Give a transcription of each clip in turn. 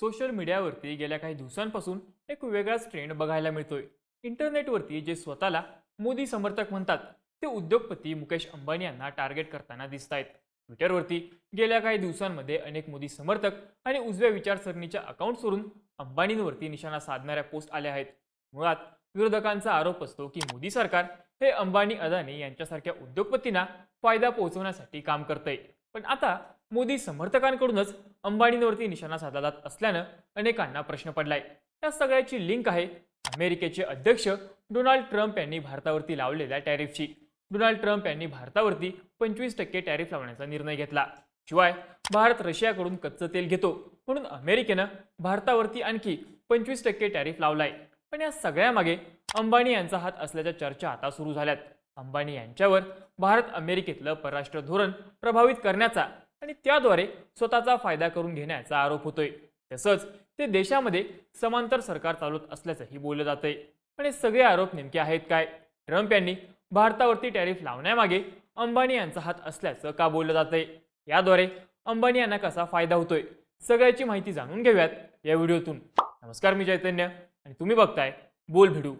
Social मीडियावरती गेल्या काही दिवसांपासून एक वेगळाच ट्रेंड बघायला मिळतोय. इंटरनेटवरती जे स्वतःला मोदी समर्थक म्हणतात ते उद्योगपती मुकेश अंबानी यांना टार्गेट करताना दिसत आहेत ट्विटरवरती गेल्या काही दिवसांमध्ये अनेक मोदी समर्थक आणि उजव्या विचारसरणीच्या अकाउंट्सवरून अंबानींवरती निशाणा साधणाऱ्या पोस्ट आल्या आहेत. मुळात विरोधकांचा आरोप असतो की मोदी सरकार हे अंबानी अदानी यांच्यासारख्या उद्योगपतींना फायदा पोहोचवण्यासाठी काम करतंय. पण आता मोदी समर्थकांकडूनच अंबानींवरती निशाणा साधला जात असल्यानं अनेकांना प्रश्न पडलाय. या सगळ्याची लिंक आहे अमेरिकेचे अध्यक्ष डोनाल्ड ट्रम्प यांनी भारतावरती लावलेल्या टॅरिफची. डोनाल्ड ट्रम्प यांनी भारतावरती पंचवीस टक्के टॅरिफ लावण्याचा निर्णय घेतला. शिवाय भारत रशियाकडून कच्चं तेल घेतो म्हणून अमेरिकेनं भारतावरती आणखी पंचवीस टक्के टॅरिफ लावलाय. पण या सगळ्यामागे अंबानी यांचा हात असल्याच्या चर्चा आता सुरू झाल्यात. अंबानी यांच्यावर भारत अमेरिकेतलं परराष्ट्र धोरण प्रभावित करण्याचा आणि त्याद्वारे स्वतःचा फायदा करून घेण्याचा आरोप होतोय. तसंच ते देशामध्ये समांतर सरकार चालवत असल्याचंही बोललं जातंय. आणि सगळे आरोप नेमके आहेत काय? ट्रम्प यांनी भारतावरती टॅरिफ लावण्यामागे अंबानी यांचा हात असल्याचं का बोललं जातंय? याद्वारे अंबानी यांना कसा फायदा होतोय? सगळ्याची माहिती जाणून घेऊयात या व्हिडिओतून. नमस्कार मी चैतन्य आणि तुम्ही बघताय बोल भिडू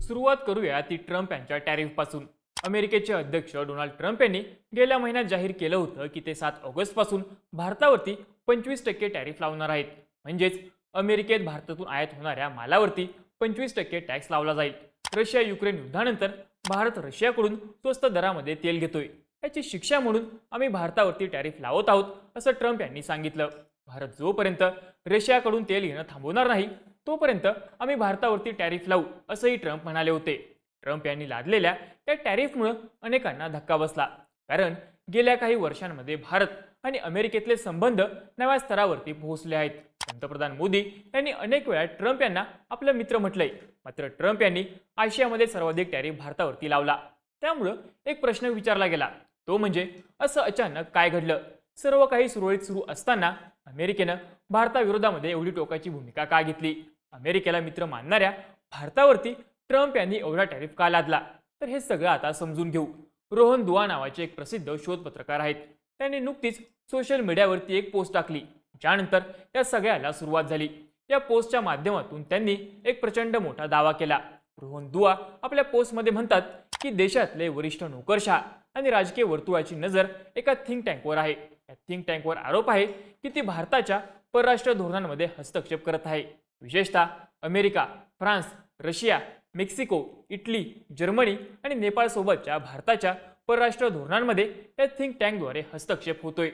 सुरुवात करूया ती ट्रम्प यांच्या टॅरिफपासून. अमेरिकेचे अध्यक्ष डोनाल्ड ट्रम्प यांनी गेल्या महिन्यात जाहीर केलं होतं की ते सात ऑगस्टपासून भारतावरती पंचवीस टक्के टॅरिफ लावणार आहेत. म्हणजेच अमेरिकेत भारतातून आयात होणाऱ्या मालावरती पंचवीस टक्के टॅक्स लावला जाईल. रशिया युक्रेन युद्धानंतर भारत रशियाकडून स्वस्त दरामध्ये तेल घेतोय. याची शिक्षा म्हणून आम्ही भारतावरती टॅरिफ लावत आहोत असं ट्रम्प यांनी सांगितलं. भारत जोपर्यंत रशियाकडून तेल घेणं थांबवणार नाही तोपर्यंत आम्ही भारतावरती टॅरिफ लावू असंही ट्रम्प म्हणाले होते. ट्रम्प यांनी लादलेल्या त्या टॅरिफमुळे अनेकांना धक्का बसला. कारण गेल्या काही वर्षांमध्ये भारत आणि अमेरिकेतले संबंध नव्या स्तरावरती पोहोचले आहेत. पंतप्रधान मोदी यांनी अनेक वेळा ट्रम्प यांना आपलं मित्र म्हटलंय. मात्र ट्रम्प यांनी आशियामध्ये सर्वाधिक टॅरिफ भारतावरती लावला. त्यामुळं एक प्रश्न विचारला गेला. तो म्हणजे असं अचानक काय घडलं? सर्व काही सुरळीत सुरू असताना अमेरिकेनं भारताविरोधामध्ये एवढी टोकाची भूमिका का घेतली? अमेरिकेला मित्र मानणाऱ्या भारतावरती ट्रम्प यांनी एवढा टॅरिफ का लादला? तर हे सगळं आता समजून घेऊ. रोहन दुआ नावाचे एक प्रसिद्ध शोध पत्रकार आहेत. त्यांनी नुकतीच सोशल मीडियावरती एक पोस्ट टाकली. ज्यानंतर त्या सगळ्याला सुरुवात झाली. या पोस्टच्या माध्यमातून त्यांनी एक प्रचंड मोठा दावा केला. रोहन दुआ आपल्या पोस्टमध्ये म्हणतात की देशातले वरिष्ठ नोकरशहा आणि राजकीय वर्तुळाची नजर एका थिंक टँकवर आहे. या थिंक टँकवर आरोप आहे की ती भारताच्या परराष्ट्र धोरणांमध्ये हस्तक्षेप करत आहे. विशेषतः America France Russia Mexico Italy Germany आणि नेपाळसोबतच्या भारताच्या परराष्ट्र धोरणांमध्ये या थिंक टँकद्वारे हस्तक्षेप होतोय.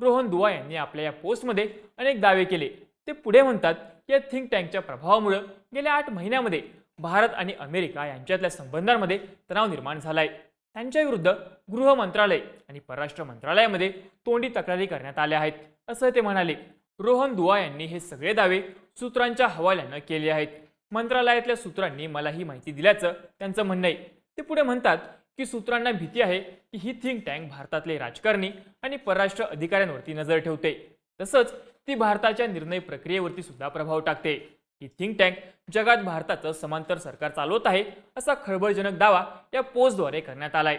रोहन दुआ यांनी आपल्या या पोस्टमध्ये अनेक दावे केले. ते पुढे म्हणतात की या थिंक टँकच्या प्रभावामुळं गेल्या आठ महिन्यामध्ये भारत आणि अमेरिका यांच्यातल्या संबंधांमध्ये तणाव निर्माण झालाय. आहे त्यांच्याविरुद्ध गृह मंत्रालय आणि परराष्ट्र मंत्रालयामध्ये तोंडी तक्रारी करण्यात आल्या आहेत असं ते म्हणाले. रोहन दुआ यांनी हे सगळे दावे सूत्रांच्या हवाल्यानं केले आहेत. मंत्रालयातल्या सूत्रांनी मला ही माहिती दिल्याचं त्यांचं म्हणणं आहे. ते पुढे म्हणतात की सूत्रांना भीती आहे की ही थिंक टँक भारतातले राजकारणी आणि परराष्ट्र अधिकाऱ्यांवरती नजर ठेवते. तसंच ती भारताच्या निर्णय प्रक्रियेवरती सुद्धा प्रभाव टाकते. ही थिंक टँक जगात भारताचं समांतर सरकार चालवत आहे असा खळबळजनक दावा या पोस्टद्वारे करण्यात आलाय.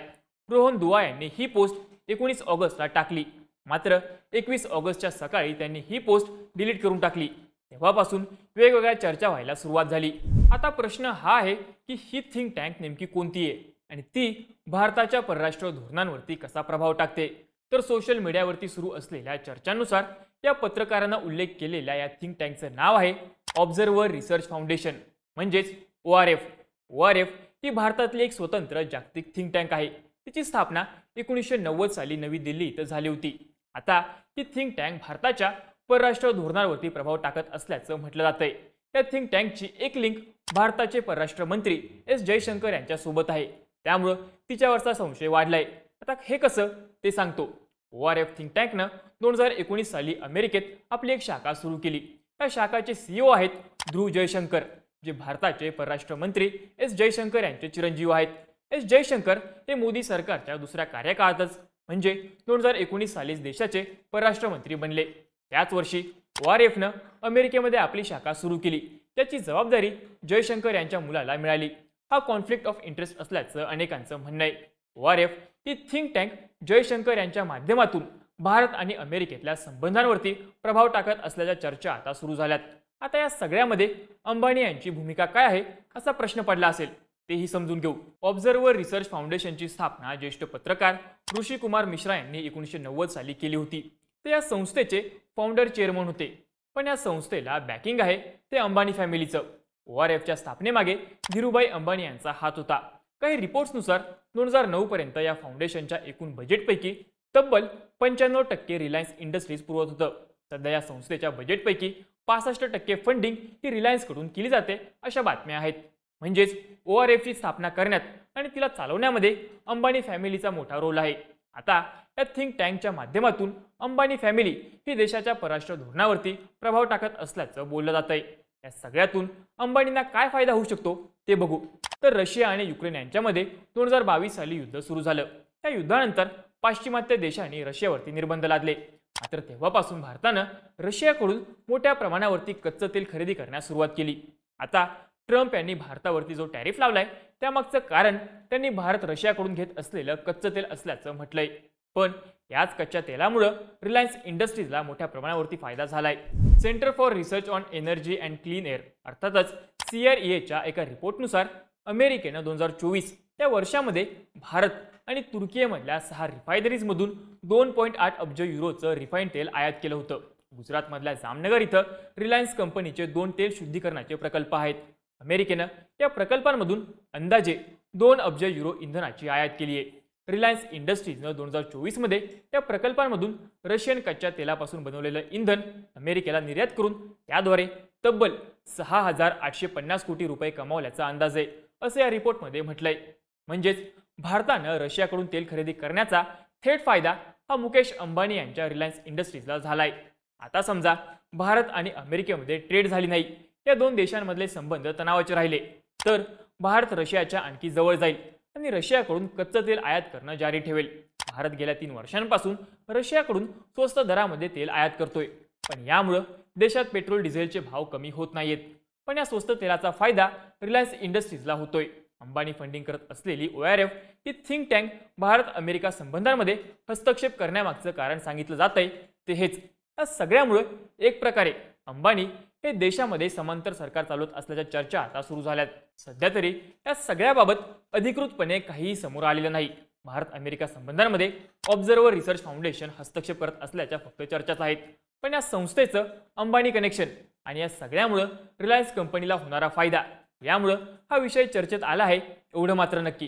रोहन दुआ यांनी ही पोस्ट एकोणीस ऑगस्टला टाकली. मात्र एकवीस ऑगस्टच्या सकाळी त्यांनी ही पोस्ट डिलीट करून टाकली. तेव्हापासून वेगवेगळ्या चर्चा व्हायला सुरुवात झाली. आता प्रश्न हा आहे की ही थिंक टँक नेमकी कोणती आहे? आणि ती भारताच्या परराष्ट्र धोरणांवरती कसा प्रभाव टाकते? तर सोशल मीडियावरती सुरू असलेल्या चर्चांनुसार या पत्रकारांना उल्लेख केलेल्या या थिंक टँकचं नाव आहे ऑब्झर्व्हर रिसर्च फाउंडेशन म्हणजेच O R F O R F ही भारतातली एक स्वतंत्र जागतिक थिंक टँक आहे. तिची स्थापना एकोणीसशे नव्वद साली नवी दिल्ली इथं झाली होती. आता ही थिंक टँक भारताच्या परराष्ट्र धोरणावरती प्रभाव टाकत असल्याचं म्हटलं जातंय. या थिंक टँकची एक लिंक भारताचे परराष्ट्र मंत्री एस जयशंकर यांच्यासोबत आहे. त्यामुळं तिच्यावरचा संशय वाढलाय. आता हे कसं? ते सांगतो. ओ आर एफ थिंक टँकनं दोन हजार एकोणीस साली अमेरिकेत आपली एक शाखा सुरू केली. या शाखाचे सीईओ आहेत ध्रुव जयशंकर जे भारताचे परराष्ट्र मंत्री एस जयशंकर यांचे चिरंजीव आहेत. एस जयशंकर हे मोदी सरकारच्या दुसऱ्या कार्यकाळातच म्हणजे दोन हजार एकोणीस सालीच देशाचे परराष्ट्र मंत्री बनले. त्याच वर्षी ओ आर एफनं अमेरिकेमध्ये आपली शाखा सुरू केली. त्याची जबाबदारी जयशंकर यांच्या मुलाला मिळाली. हा कॉन्फ्लिक्ट ऑफ इंटरेस्ट असल्याचं अनेकांचं म्हणणं आहे. ओ आर एफ ही थिंक टँक जयशंकर यांच्या माध्यमातून भारत आणि अमेरिकेतल्या संबंधांवरती प्रभाव टाकत असल्याच्या चर्चा आता सुरू झाल्यात. आता या सगळ्यामध्ये अंबानी यांची भूमिका काय आहे असा प्रश्न पडला असेल तेही समजून घेऊ. ऑब्झर्व्हर रिसर्च फाउंडेशनची स्थापना ज्येष्ठ पत्रकार ऋषी कुमार मिश्रा यांनी एकोणीसशे नव्वद साली केली होती. ते या संस्थेचे फाउंडर चेअरमन होते. पण या संस्थेला बॅकिंग आहे ते अंबानी फॅमिलीचं ओ आर एफच्या स्थापनेमागे धीरूभाई अंबानी यांचा हात होता. काही रिपोर्ट्सनुसार दोन हजार नऊपर्यंत या फाउंडेशनच्या एकूण बजेटपैकी तब्बल पंच्याण्णव टक्के रिलायन्स इंडस्ट्रीज पुरवत होतं. सध्या या संस्थेच्या बजेटपैकी पासष्ट टक्के फंडिंग ही रिलायन्सकडून केली जाते अशा बातम्या आहेत. म्हणजेच ओ आर एफची स्थापना करण्यात आणि तिला चालवण्यामध्ये अंबानी फॅमिलीचा मोठा रोल आहे. आता या थिंक टँकच्या माध्यमातून अंबानी फॅमिली ही देशाच्या परराष्ट्र धोरणावरती प्रभाव टाकत असल्याचं बोललं जात आहे या सगळ्यातून अंबानींना काय फायदा होऊ शकतो ते बघू. तर रशिया आणि युक्रेन यांच्यामध्ये दोन हजार बावीस साली युद्ध सुरू झालं. त्या युद्धानंतर पाश्चिमात्य देशांनी रशियावरती निर्बंध लादले. मात्र तेव्हापासून भारतानं रशियाकडून मोठ्या प्रमाणावरती कच्चं तेल खरेदी करण्यास सुरुवात केली. आता ट्रम्प यांनी भारतावरती जो टॅरिफ लावलाय त्यामागचं कारण त्यांनी भारत रशियाकडून घेत असलेलं कच्चं तेल असल्याचं म्हटलंय. पण याच कच्च्या तेलामुळं रिलायन्स इंडस्ट्रीजला मोठ्या प्रमाणावरती फायदा झालाय. Centre for research on energy and clean air अर्थातच सी आर एच्या एका रिपोर्टनुसार अमेरिकेनं दोन हजार चोवीस त्या वर्षामध्ये भारत आणि तुर्कीमधल्या सहा रिफायनरीजमधून दोन पॉईंट आठ अब्ज युरोचं रिफाईन तेल आयात केलं होतं. गुजरातमधल्या जामनगर इथं रिलायन्स कंपनीचे दोन तेल शुद्धीकरणाचे प्रकल्प आहेत. अमेरिकेनं या प्रकल्पांमधून अंदाजे दोन अब्ज युरो इंधनाची आयात केली आहे. रिलायन्स इंडस्ट्रीजनं दोन हजार चोवीसमध्ये या प्रकल्पांमधून रशियन कच्च्या तेलापासून बनवलेलं इंधन अमेरिकेला निर्यात करून त्याद्वारे तब्बल सहा हजार आठशे पन्नास कोटी रुपये कमावल्याचा अंदाज आहे असं या रिपोर्टमध्ये म्हटलंय. म्हणजेच भारतानं रशियाकडून तेल खरेदी करण्याचा थेट फायदा हा मुकेश अंबानी यांच्या रिलायन्स इंडस्ट्रीजला झालाय. आता समजा भारत आणि अमेरिकेमध्ये ट्रेड झाली नाही. या दोन देशांमधले संबंध तणावाचे राहिले. तर भारत रशियाच्या आणखी जवळ जाईल आणि रशियाकडून कच्चं तेल आयात करणं जारी ठेवेल. भारत गेल्या तीन वर्षांपासून रशियाकडून स्वस्त दरामध्ये तेल आयात करतोय. पण यामुळं देशात पेट्रोल डिझेलचे भाव कमी होत नाहीयेत. पण या स्वस्त तेलाचा फायदा रिलायन्स इंडस्ट्रीजला होतोय. अंबानी फंडिंग करत असलेली ओ आर एफ ही थिंक टँक भारत अमेरिका संबंधांमध्ये हस्तक्षेप करण्यामागचं कारण सांगितलं जात आहे ते हेच. या सगळ्यामुळे एक प्रकारे अंबानी हे देशामध्ये समांतर सरकार चालवत असल्याच्या चर्चा आता सुरू झाल्यात. सध्या तरी या सगळ्याबाबत अधिकृतपणे काहीही समोर आलेलं नाही. भारत अमेरिका संबंधांमध्ये ऑब्झर्व्हर रिसर्च फाउंडेशन हस्तक्षेप करत असल्याच्या फक्त चर्चाच आहेत. पण या संस्थेचं अंबानी कनेक्शन आणि या सगळ्यामुळं रिलायन्स कंपनीला होणारा फायदा यामुळं हा विषय चर्चेत आला आहे एवढं मात्र नक्की.